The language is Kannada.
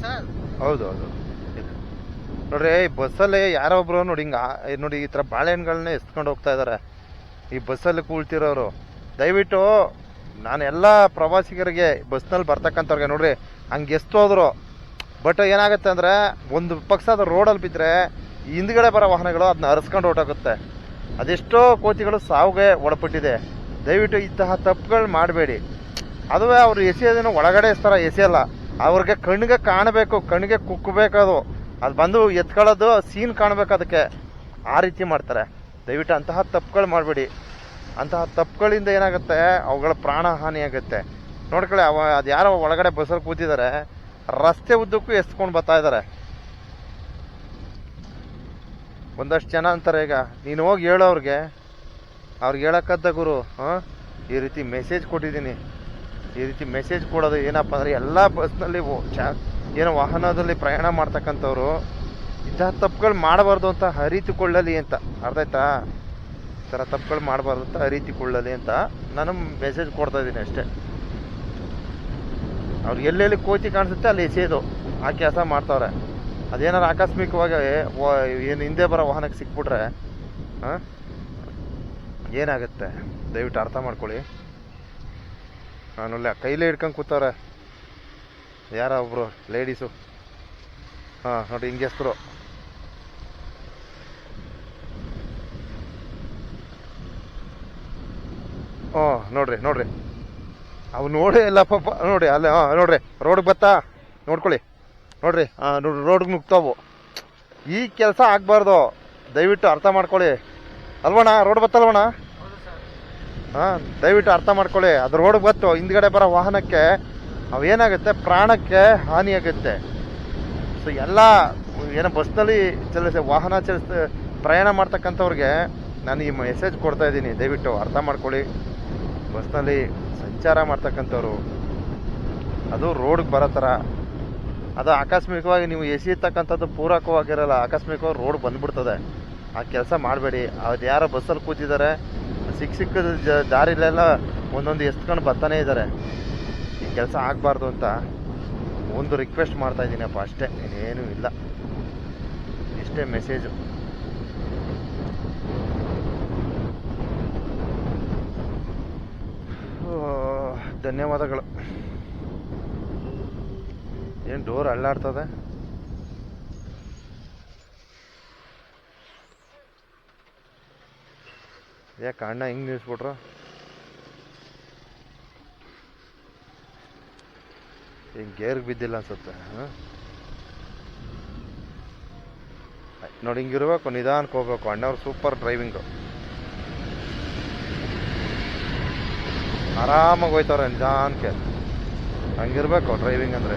ಸರ್? ಹೌದು ಹೌದು. ನೋಡ್ರಿ, ಈ ಬಸ್ಸಲ್ಲಿ ಯಾರೋ ಒಬ್ರು ನೋಡಿ ಹಿಂಗ ನೋಡಿ ಈ ತರ ಬಾಳೆಹಣ್ಣುಗಳನ್ನ ಎತ್ಕೊಂಡು ಹೋಗ್ತಾ ಇದಾರೆ. ಈ ಬಸ್ಸಲ್ಲಿ ಕೂಳ್ತಿರೋರು. ದಯವಿಟ್ಟು ನಾನು ಎಲ್ಲ ಪ್ರವಾಸಿಗರಿಗೆ ಬಸ್ನಲ್ಲಿ ಬರ್ತಕ್ಕಂಥವ್ರಿಗೆ ನೋಡ್ರಿ, ಹಂಗೆ ಎಷ್ಟು ಹೋದ್ರು. ಬಟ್ ಏನಾಗುತ್ತೆ ಅಂದ್ರೆ, ಒಂದು ಪಕ್ಷ ಅದು ರೋಡಲ್ಲಿ ಬಿದ್ದರೆ ಹಿಂದ್ಗಡೆ ಬರೋ ವಾಹನಗಳು ಅದನ್ನ ಹರಿಸ್ಕೊಂಡು ಹೊರಟೋಗುತ್ತೆ. ಅದೆಷ್ಟೋ ಕೋತಿಗಳು ಸಾವಿಗೆ ಒಳಪಟ್ಟಿದೆ. ದಯವಿಟ್ಟು ಇಂತಹ ತಪ್ಪುಗಳು ಮಾಡಬೇಡಿ. ಅದುವೇ ಅವ್ರು ಎಸೆಯೋದೇನೋ ಒಳಗಡೆ ಎಸ್ತಾರ, ಎಸೆಯಲ್ಲ. ಅವ್ರಿಗೆ ಕಣ್ಣಿಗೆ ಕಾಣಬೇಕು, ಕಣ್ಣಿಗೆ ಕುಕ್ಕಬೇಕು ಅದು ಅದು ಬಂದು ಎತ್ಕೊಳ್ಳೋದು, ಸೀನ್ ಕಾಣಬೇಕು ಅದಕ್ಕೆ. ಆ ರೀತಿ ಮಾಡ್ತಾರೆ. ದಯವಿಟ್ಟು ಅಂತಹ ತಪ್ಪುಗಳು ಮಾಡಬೇಡಿ. ಅಂತಹ ತಪ್ಪುಗಳಿಂದ ಏನಾಗುತ್ತೆ? ಅವುಗಳ ಪ್ರಾಣ ಹಾನಿ ಆಗುತ್ತೆ. ನೋಡ್ಕೊಳ್ಳಿ, ಅವ, ಅದು ಯಾರೋ ಒಳಗಡೆ ಬಸ್ಸಲ್ಲಿ ಕೂತಿದ್ದಾರೆ. ರಸ್ತೆ ಉದ್ದಕ್ಕೂ ಎಸ್ಕೊಂಡು ಬರ್ತಾ ಇದ್ದಾರೆ. ಒಂದಷ್ಟು ಜನ ಅಂತಾರೆ ಈಗ, ನೀನು ಹೋಗಿ ಹೇಳೋ ಅವ್ರಿಗೆ. ಅವ್ರಿಗೆ ಹೇಳೋಕ್ಕದ್ದ ಗುರು, ಹಾಂ? ಈ ರೀತಿ ಮೆಸೇಜ್ ಕೊಟ್ಟಿದ್ದೀನಿ. ಈ ರೀತಿ ಮೆಸೇಜ್ ಕೊಡೋದು ಏನಪ್ಪ ಅಂದರೆ ಎಲ್ಲ ಬಸ್ನಲ್ಲಿ ಚಾ, ಏನೋ ವಾಹನದಲ್ಲಿ ಪ್ರಯಾಣ ಮಾಡ್ತಕ್ಕಂಥವ್ರು, ಇಂತಹ ತಪ್ಪುಗಳು ಮಾಡಬಾರ್ದು ಅಂತ ಅರಿತುಕೊಳ್ಳಲಿ ಅಂತ. ಅರ್ಥ ಆಯ್ತಾ? ಈ ಥರ ತಪ್ಪುಗಳು ಮಾಡಬಾರ್ದು ಅಂತ ಅರಿತುಕೊಳ್ಳಲಿ ಅಂತ ನಾನು ಮೆಸೇಜ್ ಕೊಡ್ತಾ ಇದ್ದೀನಿ ಅಷ್ಟೇ. ಅವ್ರು ಎಲ್ಲೆಲ್ಲಿ ಕೋತಿ ಕಾಣಿಸುತ್ತೆ ಅಲ್ಲಿ ಎಸೆಯೋದು ಆ ಕೆಲಸ ಮಾಡ್ತಾವ್ರೆ. ಅದೇನಾರು ಆಕಸ್ಮಿಕವಾಗಿ ಏನು ಹಿಂದೆ ಬರೋ ವಾಹನಕ್ಕೆ ಸಿಕ್ಬಿಟ್ರೆ, ಹಾಂ? ಏನಾಗುತ್ತೆ? ದಯವಿಟ್ಟು ಅರ್ಥ ಮಾಡ್ಕೊಳ್ಳಿ. ನಾನಲ್ಲ ಕೈಲೇ ಹಿಡ್ಕೊಂಡು ಕೂತವ್ರೆ. ಯಾರ ಒಬ್ಬರು ಲೇಡೀಸು ಹಾಂ, ನೋಡಿ, ಹಿಂಗೆ ಹೆಸ್ರು. ಹ್ಞೂ, ನೋಡ್ರಿ ನೋಡ್ರಿ. ಅವು ನೋಡಿ ಎಲ್ಲ ಪಾಪ. ನೋಡಿ ಅಲ್ಲೇ, ಹಾಂ, ನೋಡ್ರಿ. ರೋಡ್ಗೆ ಬತ್ತಾ? ನೋಡ್ಕೊಳ್ಳಿ. ನೋಡ್ರಿ ಹಾಂ ನೋಡ್ರಿ, ರೋಡ್ಗೆ ನುಗ್ತಾವು ಈ ಕೆಲಸ ಆಗಬಾರ್ದು. ದಯವಿಟ್ಟು ಅರ್ಥ ಮಾಡ್ಕೊಳ್ಳಿ. ಅಲ್ವಣ್ಣ, ರೋಡ್ ಬತ್ತಲ್ವಣ್ಣ? ಹಾಂ, ದಯವಿಟ್ಟು ಅರ್ಥ ಮಾಡ್ಕೊಳ್ಳಿ. ಅದು ರೋಡ್ಗೆ ಬತ್ತು. ಹಿಂದ್ಗಡೆ ಬರೋ ವಾಹನಕ್ಕೆ ಅವೇನಾಗುತ್ತೆ ಪ್ರಾಣಕ್ಕೆ ಹಾನಿಯಾಗುತ್ತೆ ಸೊ ಎಲ್ಲ, ಏನೋ ಬಸ್ನಲ್ಲಿ ಚಲಿಸ, ವಾಹನ ಚಲಿಸ, ಪ್ರಯಾಣ ಮಾಡ್ತಕ್ಕಂಥವ್ರಿಗೆ ನಾನು ಈ ಮೆಸೇಜ್ ಕೊಡ್ತಾ ಇದ್ದೀನಿ. ದಯವಿಟ್ಟು ಅರ್ಥ ಮಾಡ್ಕೊಳ್ಳಿ. ಬಸ್ನಲ್ಲಿ ಸಂಚಾರ ಮಾಡ್ತಕ್ಕಂಥವ್ರು, ಅದು ರೋಡ್ಗೆ ಬರೋ ಥರ. ಅದು ಆಕಸ್ಮಿಕವಾಗಿ ನೀವು ಎಸೆಯತಕ್ಕಂಥದ್ದು ಪೂರಕವಾಗಿರಲ್ಲ, ಆಕಸ್ಮಿಕವಾಗಿ ರೋಡ್ ಬಂದ್ಬಿಡ್ತದೆ. ಆ ಕೆಲಸ ಮಾಡಬೇಡಿ. ಅದು ಯಾರೋ ಬಸ್ಸಲ್ಲಿ ಕೂತಿದ್ದಾರೆ ಸಿಕ್ಕ ಸಿಕ್ಕ ದಾರಿಲೆಲ್ಲ ಒಂದೊಂದು ಎಸ್ಕೊಂಡು ಬರ್ತಾನೆ ಇದ್ದಾರೆ. ಈ ಕೆಲಸ ಆಗಬಾರ್ದು ಅಂತ ಒಂದು ರಿಕ್ವೆಸ್ಟ್ ಮಾಡ್ತಾ ಇದ್ದೀನಪ್ಪ ಅಷ್ಟೇ. ಇನ್ನೇನೂ ಇಲ್ಲ. ಇಷ್ಟೇ ಮೆಸೇಜು ಧನ್ಯವಾದಗಳು. ಏನು ಡೋರ್ ಅಳ್ಳಾಡ್ತದೆ? ಯಾಕೆ ಅಣ್ಣ ಹಿಂಗೆ ನಿಲ್ಲಿಸ್ಬಿಟ್ರು ಹಿಂಗೆ ಗೇರ್ಗೆ ಬಿದ್ದಿಲ್ಲ ಅನ್ಸುತ್ತೆ, ಹಾಂ? ನೋಡಿ ಹಿಂಗಿರ್ಬೇಕು ನಿಧಾನಕ್ಕೆ ಹೋಗ್ಬೇಕು. ಅಣ್ಣವ್ರು ಸೂಪರ್ ಡ್ರೈವಿಂಗು. ಆರಾಮಾಗಿ ಹೋಯ್ತವ್ರೆ ನಿಧಾನಕ್ಕೆ. ಹಂಗಿರ್ಬೇಕು ಡ್ರೈವಿಂಗ್ ಅಂದರೆ.